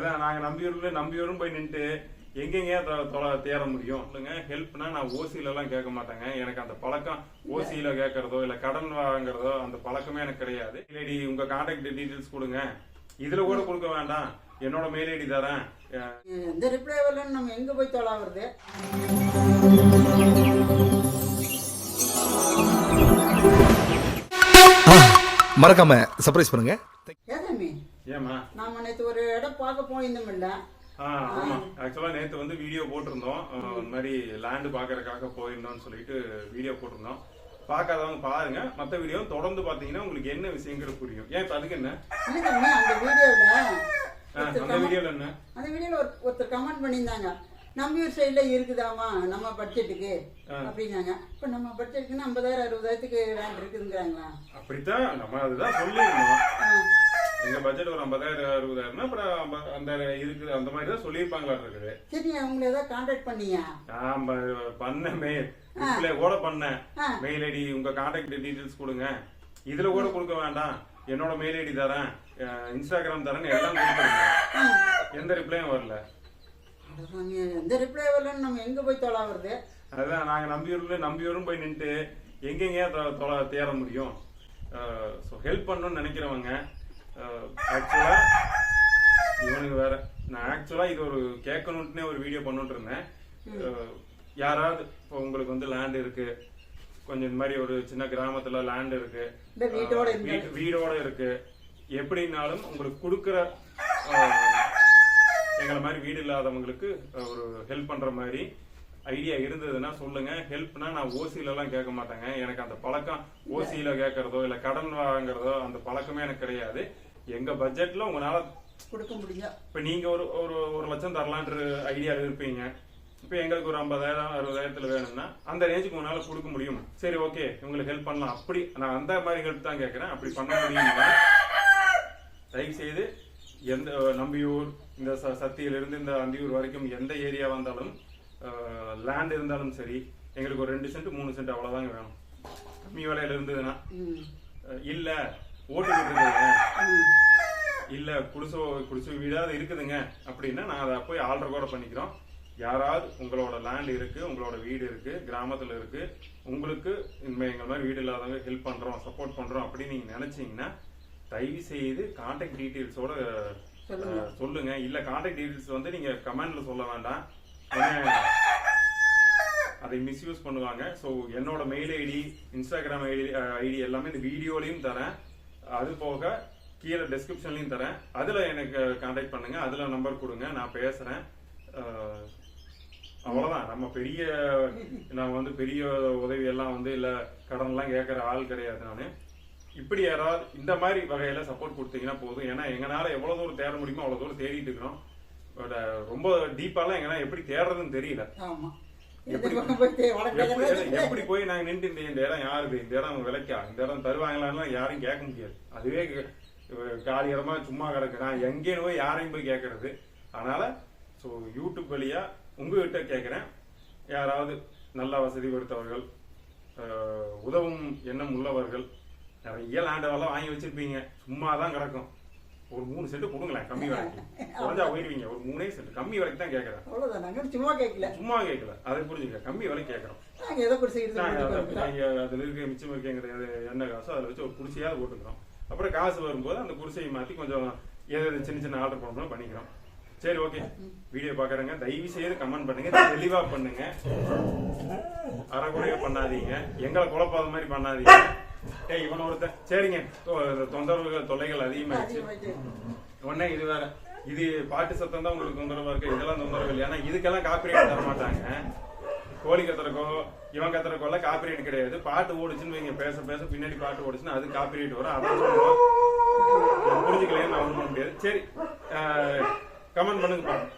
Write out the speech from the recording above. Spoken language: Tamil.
அதுதான் நாங்க நம்பியூர்ல நம்பியூரும் போய் நின்னுட்டு எங்கெங்க தொ- தொலை தேட முடியும். இல்லைங்க ஹெல்ப்னா நான் ஓசியில எல்லாம் கேட்க மாட்டேங்க. எனக்கு அந்த பழக்கம் ஓசியில கேட்கறதோ இல்ல கடன் வாங்குறதோ அந்த பழக்கமே எனக்கு கிடையாது. லேடி உங்க கான்டாக்ட் டீடைல்ஸ் கொடுங்க. இதுல கூட கொடுக்க வேண்டாம். என்னோட மெயில் ஐடி தரேன். இந்த ரிப்ளை வரலன்னு நம்ம எங்க போய் தொலாவுறது மறக்காம சர்ப்ரைஸ் பண்ணுங்க. ஏதாமி ஏமா நாம நேத்து ஒரு இடம் பார்க்க போயிருந்தோம்ல. ஆ ஆமா. ஆக்சுவலா நேத்து வந்து வீடியோ போட்டிருந்தோம். இந்த மாதிரி லேண்ட் பாக்குறதுக்காக போயிருந்தோம்னு சொல்லிட்டு வீடியோ போட்டிருந்தோம். பார்க்காதவங்க பாருங்க. மத்த வீடியோ தொடர்ந்து பாத்தீங்கன்னா உங்களுக்கு என்ன விஷயங்கிறது புரியும். ஏன் இப்ப அதுக்கு என்ன? இல்ல அந்த வீடியோல ஆ, அந்த வீடியோல என்ன? அந்த வீடியோல ஒரு ஒருத்தர் கமெண்ட் பண்ணியிருந்தாங்க. நம்பியூர் சைடுல இருக்குதாமா நம்ம பட்ஜெட்டுக்கு அப்படின்னாங்க. இப்ப நம்ம பட்ஜெட்டுக்குன்னு ஐம்பதாயிரம் அறுபதாயிரத்துக்கு லேண்ட் இருக்குதுங்கிறாங்களா? அப்படித்தான். நம்ம அதுதான் சொல்லியிருந்தோம். எங்க பட்ஜெட் ஒரு ஐம்பதாயிரம் அறுபதாயிரம்னா அப்புறம் அந்த இருக்குது அந்த மாதிரி தான் சொல்லியிருப்பாங்களா இருக்குது. சரி அவங்கள ஏதாவது கான்டாக்ட் பண்ணியா? நான் ப- பண்ண மெயில் ரிப்ளை கூட பண்ணேன். மெயில் ஐடி உங்க கான்டாக்ட் டீடைல்ஸ் கொடுங்க. இதுல கூட கொடுக்க வேண்டாம். என்னோட மெயில் ஐடி தரேன். இன்ஸ்டாகிராம் தரேன்னு எல்லாம் கொடுத்துருங்க. எந்த ரிப்ளையும் வரல. இந்த ரிப்ளை வரலன்னு நம்ம எங்க போய் தொலாவுறது அதுதான் நாங்க நம்பியூர்ல நம்பியூரும் போய் நின்னுட்டு எங்கெங்க தேட முடியும்? ஹெல்ப் பண்ணணும்னு நினைக்கிறவங்க ஆக்சுவலா இவனுக்கு வேற. நான் ஆக்சுவலா இது ஒரு கேட்கணும்னே ஒரு வீடியோ பண்ணிட்டு இருந்தேன். அஹ், யாராவது இப்போ உங்களுக்கு வந்து லேண்ட் இருக்கு. கொஞ்சம் இந்த மாதிரி ஒரு சின்ன கிராமத்துல லேண்ட் இருக்கு. இருந்தா- வீட்- வீடோட இருக்கு. எப்படினாலும் உங்களுக்கு கொடுக்குற எங்களை மாதிரி வீடு இல்லாதவங்களுக்கு ஒரு ஹெல்ப் பண்ற மாதிரி ஐடியா இருந்ததுன்னா சொல்லுங்க. ஹெல்ப்னா நான் ஓசியில எல்லாம் கேட்க மாட்டேங்க. எனக்கு அந்த பழக்கம் ஓசியில கேட்கறதோ இல்ல கடன் வாங்குறதோ அந்த பழக்கமே எனக்கு கிடையாது. எங்க பட்ஜெட்ல உங்களால கொடுக்க முடிஞ்சா இப்ப நீங்க ஒரு ஒரு ஒரு லட்சம் தரலான்ற ஐடியால இருப்பீங்க. இப்ப எங்களுக்கு ஒரு ஐம்பதாயிரம் அறுபதாயிரத்துல வேணும்னா அந்த ரேஞ்சுக்கு உங்களால கொடுக்க முடியும். சரி ஓகே உங்களுக்கு ஹெல்ப் பண்ணலாம். அப்படி நான் அந்த மாதிரி ஹெல்ப் தான் கேட்கறேன். அப்படி பண்ண முடியுங்களா தயவு செய்து எந்த நம்பியூர் இந்த சத்தியிலிருந்து இந்த அந்தியூர் வரைக்கும் எந்த ஏரியா வந்தாலும் லேண்ட் இருந்தாலும் சரி எங்களுக்கு ஒரு ரெண்டு சென்ட் மூணு சென்ட் அவ்வளவுதாங்க வேணும். கம்மி விலையில இருந்ததுன்னா இல்ல ம். இல்ல குடிசை குடிசை வீடாவது இருக்குதுங்க. அப்படின்னா நான் அதை போய் ஆல்டர் கூட பண்ணிக்கிறோம். யாராவது உங்களோட லேண்ட் இருக்கு உங்களோட வீடு இருக்கு கிராமத்துல இருக்கு உங்களுக்கு இந்த எங்க மாதிரி வீடு இல்லாதவங்க ஹெல்ப் பண்றோம் சப்போர்ட் பண்றோம் அப்படின்னு நீங்க நினைச்சீங்கன்னா தயவு செய்து கான்டாக்ட் டீடைல்ஸோட சொல்லுங்க. இல்ல கான்டாக்ட் டீடைல்ஸ் வந்து நீங்க கமெண்ட்ல சொல்ல வேண்டாம். அதை மிஸ்யூஸ் பண்ணுவாங்க. ஸோ என்னோட mail ID Instagram ID ID எல்லாமே இந்த வீடியோலையும் தரேன். அது போக கீழே டெஸ்கிரிப்ஷன்லையும் தரேன். அதில் எனக்கு கான்டாக்ட் பண்ணுங்க. அதில் நம்பர் கொடுங்க. நான் பேசுகிறேன் அவ்வளோதான் நம்ம பெரிய நான் வந்து பெரிய உதவி எல்லாம் வந்து இல்லை கடன்லாம் கேட்குற ஆள் கிடையாது நான். இப்படி யாராவது இந்த மாதிரி வகையில் சப்போர்ட் கொடுத்தீங்கன்னா போதும். ஏன்னா எங்களால் எவ்வளோ தூரம் தேட முடியுமோ அவ்வளோ தூரம் தேடிட்டு இருக்கிறோம். ரொம்ப டீப்பாலாம் எங்கன்னா எப்படி தேடுறதுன்னு தெரியல. ஆமா. எப்படி- போய் நாங்க நின்று இந்த இடம் யாருது இந்த இடம் விலைக்கா? இந்த இடம் தருவாங்களான்னு யாரும் கேட்க முடியாது. அதுவே காலி இடமா சும்மா கிடக்கு. நான் எங்கேயும் போய் யாரையும் போய் கேட்கறது. அதனால ஸோ யூடியூப் வழியா உங்ககிட்ட கேட்குறேன். யாராவது நல்ல வசதி படுத்தவர்கள் அஹ், உதவும் எண்ணம் உள்ளவர்கள் நிறைய லேண்டெல்லாம் வாங்கி வச்சிருப்பீங்க. சும்மா தான் கிடக்கும். ஒரு மூணு சென்ட் கொடுங்களேன் கம்மி விலைக்கு. குறைஞ்சா போயிருவீங்க. ஒரு மூணே சென்ட். கம்மி விலைக்கு தான் கேட்கறேன். அவ்வளவுதான். நாங்க சும்மா கேட்கல. சும்மா கேட்கல. அதை புரிஞ்சுக்க கம்மி விலை கேட்கறோம். நாங்க ஏதோ குடிசைக்கு நாங்க அதை- அதுல இருக்க மிச்சம் இருக்கங்கிறது என்ன காசோ அதில் வச்சு ஒரு குடிசையாவது போட்டுக்கிறோம். அப்புறம் காசு வரும்போது அந்த குடிசையை மாத்தி கொஞ்சம் எது எது சின்ன சின்ன ஆர்டர் பண்ணணும் பண்ணிக்கிறோம். சரி ஓகே. வீடியோ பாக்குறேங்க தயவு செய்து கமெண்ட் பண்ணுங்க. தெளிவா பண்ணுங்க. அறகுறையா பண்ணாதீங்க. எங்களை குழப்பாத மாதிரி பண்ணாதீங்க. ஏய் இவன் ஒருத்தன் சரிங்க. தொந்தரவுகள் தொல்லைகள் அதிகமாயிடுச்சு. உடனே இது வேற. இது பாட்டு சத்தம் தான் உங்களுக்கு தொந்தரவா இருக்கு. இதெல்லாம் தொந்தரவு இல்லை ஏன்னா இதுக்கெல்லாம் காப்பிரைட் தர மாட்டாங்க. கோழி கத்துறக்கோ இவன் கத்துறக்கோ எல்லாம் காப்பிரைட் கிடையாது. பாட்டு ஓடுச்சுன்னு வைங்க. பேச பேச பின்னாடி பாட்டு ஓடுச்சுன்னா அது காப்பிரைட் வரும். அதான் சொல்லுவோம் புரிஞ்சுக்கலையே நான் பண்ண முடியாது. சரி கமெண்ட் பண்ணுங்க பாருங்க.